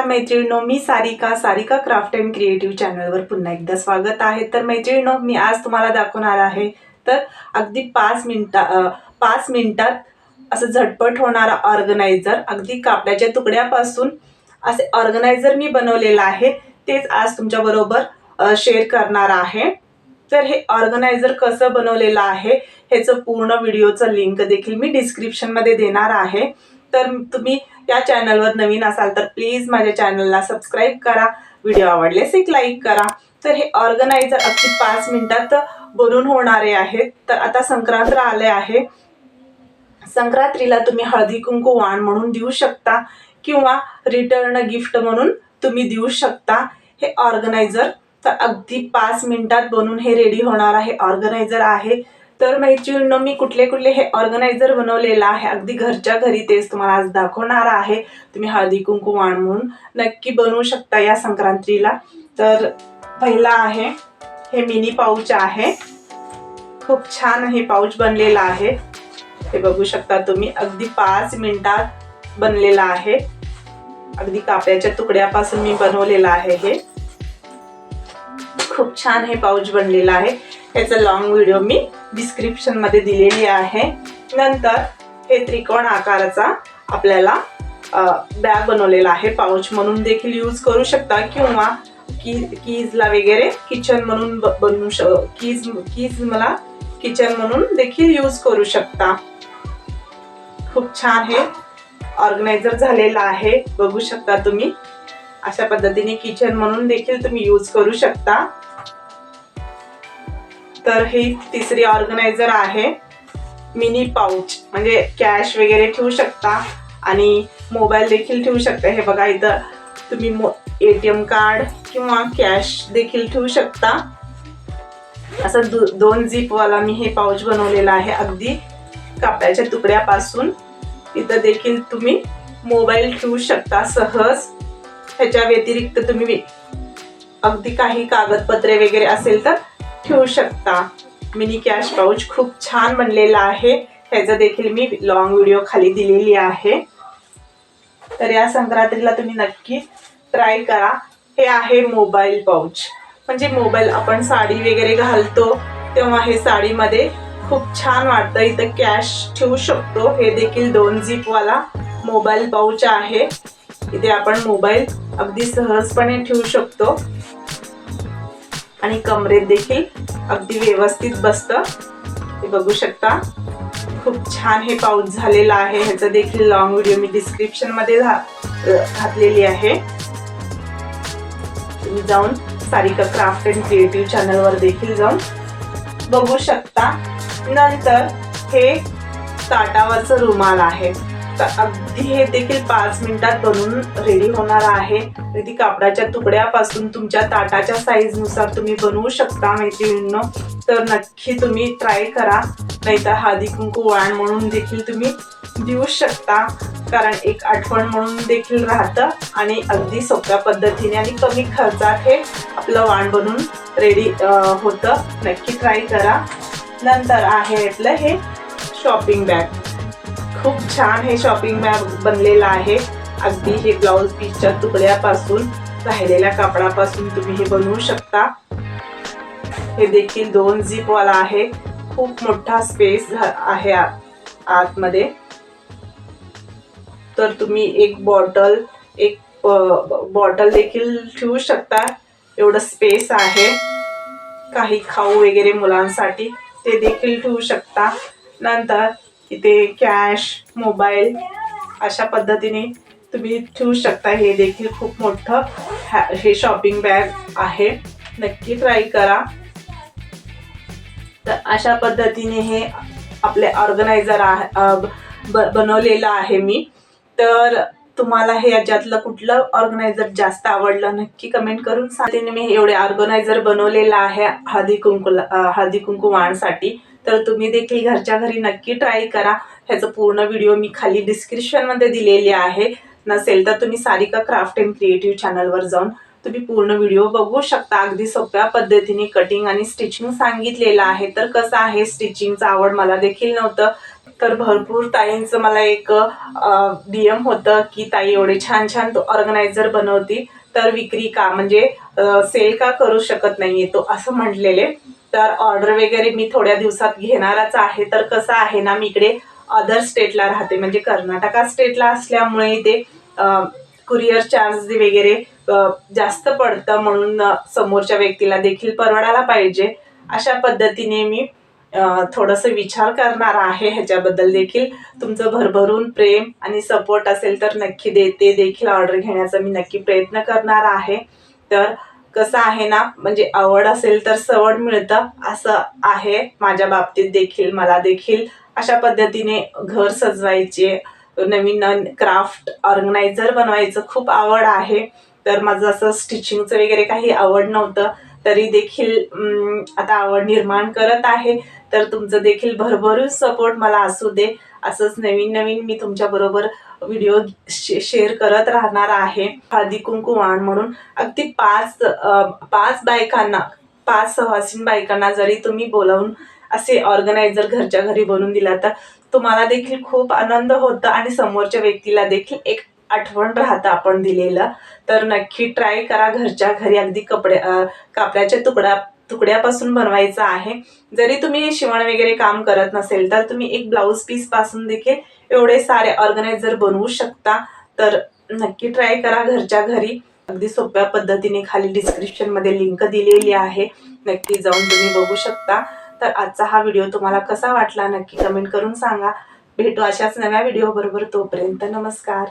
नमस्कार मैत्रिणो मी Sarika. Sarika craft and creative चॅनलवर पुन्हा एकदा स्वागत आहे. तर मैत्रिणो मी आज तुम्हाला दाखवणार आहे. तर अगदी पाच मिनटा पाच मिनिटात असं झटपट होणारा ऑर्गनायझर. अगदी कापडाच्या तुकड्यापासून असे ऑर्गनायझर मी बनवलेलं आहे. तेच आज तुमच्याबरोबर शेअर करणार आहे. तर हे ऑर्गनायझर कसं बनवलेलं आहे ह्याचं पूर्ण व्हिडिओचं लिंक देखील मी डिस्क्रिप्शनमध्ये देणार आहे. तर तुम्ही या चॅनलवर नवीन असाल तर प्लीज माझ्या चॅनलला सबस्क्राईब करा. व्हिडिओ आवडल्यास एक लाईक करा. तर हे ऑर्गनायझर अगदी पाच मिनिटात बनून होणारे आहेत. तर आता संक्रांत आले आहे. संक्रांतीला तुम्ही हळदी कुंकू वाण म्हणून देऊ शकता किंवा रिटर्न गिफ्ट म्हणून तुम्ही देऊ शकता. हे ऑर्गनायझर तर अगदी पाच मिनिटात बनून हे रेडी होणार आहे. ऑर्गनायझर आहे. तर मैत्रिणींनो मी कुठले कुठले हे ऑर्गनायझर बनवलेलं आहे. अगदी घरच्या घरी तेच तुम्हाला आज दाखवणार आहे. तुम्ही हळदी कुंकू म्हणून नक्की बनवू शकता या संक्रांतीला. तर पहिला आहे हे मिनी पाऊच आहे. खूप छान हे पाऊच बनलेलं आहे. हे बघू शकता तुम्ही अगदी पाच मिनिटात बनलेला आहे. अगदी कापड्याच्या तुकड्यापासून मी बनवलेलं आहे हे. खूप छान हे पाऊच बनलेलं आहे. याचा लॉंग व्हिडिओ मी डिस्क्रिप्शनमध्ये दिलेली आहे. नंतर हे त्रिकोण आकाराचा आपल्याला बॅग बनवलेला आहे. पाऊच म्हणून देखील यूज करू शकता किंवा की कीजला वगैरे किचन म्हणून बनवू श कीज कीज मला किचन म्हणून देखील यूज करू शकता. खूप छान हे ऑर्गनायझर झालेला आहे. बघू शकता तुम्ही. अशा पद्धतीने किचन म्हणून देखील तुम्ही यूज करू शकता. तर ही तिसरी ऑर्गनायझर आहे. मिनी पाऊच म्हणजे कॅश वगैरे ठेवू शकता आणि मोबाईल देखील ठेवू शकता. हे बघा इथं तुम्ही ए टी एम कार्ड किंवा कॅश देखील ठेवू शकता. असं दो दोन झिपवाला मी हे पाऊच बनवलेला आहे अगदी कापडाच्या तुकड्यापासून. इथं देखील तुम्ही मोबाईल ठेवू शकता सहज. ह्याच्या व्यतिरिक्त तुम्ही अगदी काही कागदपत्रे वगैरे असेल तर ठेवू शकता. मिनी कॅश पाऊच खूप छान बनलेला आहे. त्याचा देखील मी लॉंग व्हिडिओ खाली दिलेली आहे. तर या संक्रांतीला तुम्ही नक्की ट्राय करा. हे आहे मोबाईल पाऊच म्हणजे मोबाईल आपण साडी वगैरे घालतो तेव्हा हे साडीमध्ये खूप छान वाटतं. इथं कॅश ठेवू शकतो. हे देखील दोन झिपवाला मोबाईल पाऊच आहे. इथे आपण मोबाईल अगदी सहजपणे ठेवू शकतो. आणि कमरेत देखील अगदी व्यवस्थित बसतं. ते बघू शकता. खूप छान हे पाऊस झालेला आहे. ह्याचं देखील लॉंग व्हिडिओ मी डिस्क्रिप्शनमध्ये घातलेली आहे. तुम्ही जाऊन सारिका क्राफ्ट अँड क्रिएटिव्ह चॅनलवर देखील जाऊन बघू शकता. नंतर हे ताटावरचं रुमाल आहे. तर अगदी हे देखील पाच मिनिटात बनवून रेडी होणार आहे. अगदी कापडाच्या तुकड्यापासून तुमच्या ताटाच्या साईजनुसार तुम्ही बनवू शकता मैत्रिणींनो. तर नक्की तुम्ही ट्राय करा. नाहीतर हळदी कुंकू वाण म्हणून देखील तुम्ही देऊ शकता. कारण एक आठवण म्हणून देखील राहतं आणि अगदी सोप्या पद्धतीने आणि कमी खर्चात हे आपलं वाण बनून रेडी होतं. नक्की ट्राय करा. नंतर आहे आपलं हे शॉपिंग बॅग खूप छान हे शॉपिंग बॅग बनलेलं आहे. अगदी हे ब्लाऊज पीसच्या तुकड्यापासून राहिलेल्या कापडापासून तुम्ही हे बनवू शकता. हे देखील दोन झिपवाला आहे. खूप मोठा स्पेस आहे आतमध्ये. तर तुम्ही एक बॉटल एक बॉटल देखील ठेवू शकता. एवढं स्पेस आहे. काही खाऊ वगैरे मुलांसाठी ते देखील ठेवू शकता. नंतर इथे कॅश मोबाईल अशा पद्धतीने तुम्ही ठेवू शकता. हे देखील खूप मोठं हॅ- हे शॉपिंग बॅग आहे. नक्की ट्राय करा. तर अशा पद्धतीने हे आपले ऑर्गनायझर आहे ब- बनवलेलं आहे मी. तर तुम्हाला हे याच्यातलं कुठलं ऑर्गनायझर जास्त आवडलं नक्की कमेंट करून सांगते मी एवढे ऑर्गनायझर बनवलेलं आहे हळदी कुंकू हळदी कुंकू वाणसाठी. तर तुम्ही देखील घरच्या घरी नक्की ट्राय करा. ह्याचं पूर्ण व्हिडिओ मी खाली डिस्क्रिप्शनमध्ये दिलेली आहे. नसेल तर तुम्ही सारिका क्राफ्ट अँड क्रिएटिव्ह चॅनलवर जाऊन तुम्ही पूर्ण व्हिडिओ बघू शकता. अगदी सोप्या पद्धतीने कटिंग आणि स्टिचिंग सांगितलेलं आहे. तर कसं आहे? स्टिचिंगचं आवड मला देखील नव्हतं. तर भरपूर ताईंचं मला एक डी एम होतं की ताई एवढे छान छान तो ऑर्गनायझर बनवती. तर विक्री का? म्हणजे सेल का करू शकत नाहीये? तो असं म्हटलेले. तर ऑर्डर वगैरे मी थोड्या दिवसात घेणारच आहे. तर कसं आहे ना मी इकडे अदर स्टेटला राहते. म्हणजे कर्नाटका स्टेटला असल्यामुळे ते कुरिअर चार्ज वगैरे जास्त पडतं म्हणून समोरच्या व्यक्तीला देखील परवडायला पाहिजे. अशा पद्धतीने मी थोडंसं विचार करणार आहे. ह्याच्याबद्दल देखील तुमचं भरभरून प्रेम आणि सपोर्ट असेल तर नक्की देते देखील ऑर्डर घेण्याचा मी नक्की प्रयत्न करणार आहे. तर कसं आहे ना म्हणजे आवड असेल तर सवड मिळतं असं आहे माझ्या बाबतीत देखील मला देखील. अशा पद्धतीने घर सजवायचे नवीन नवीन क्राफ्ट ऑर्गनायझर बनवायचं खूप आवड आहे. तर माझं असं स्टिचिंगचं वगैरे काही आवड नव्हतं तरी देखील आता आवड निर्माण करत आहे. तर तुमचं देखील भरभरून सपोर्ट मला असू दे. असंच नवीन नवीन मी तुमच्याबरोबर व्हिडिओ शे शेअर करत राहणार आहे. हळदी कुंकू वाण म्हणून. अगदी पाच पाच बायकांना पाच सहवासीन बायकांना जरी तुम्ही बोलावून असे ऑर्गनायझर घरच्या घरी बनवून दिला तर तुम्हाला देखील खूप आनंद होतं आणि समोरच्या व्यक्तीला देखील एक आठवण राहतं आपण दिलेलं. तर नक्की ट्राय करा घरच्या घरी अगदी कपडे कापड्याच्या तुकड्या तुकड्यापासून बनवायचं आहे. जरी तुम्ही शिवण वगैरे काम करत नसेल तर तुम्ही एक ब्लाऊज पीसपासून देखील एवढे सारे ऑर्गनायझर बनवू शकता. तर नक्की ट्राय करा घरच्या घरी. अगदी सोप्या पद्धतीने खाली डिस्क्रिप्शनमध्ये लिंक दिलेली आहे. नक्की जाऊन तुम्ही बघू शकता. तर आजचा हा व्हिडिओ तुम्हाला कसा वाटला नक्की कमेंट करून सांगा. भेटू अशाच नव्या व्हिडिओ बरोबर तोपर्यंत नमस्कार.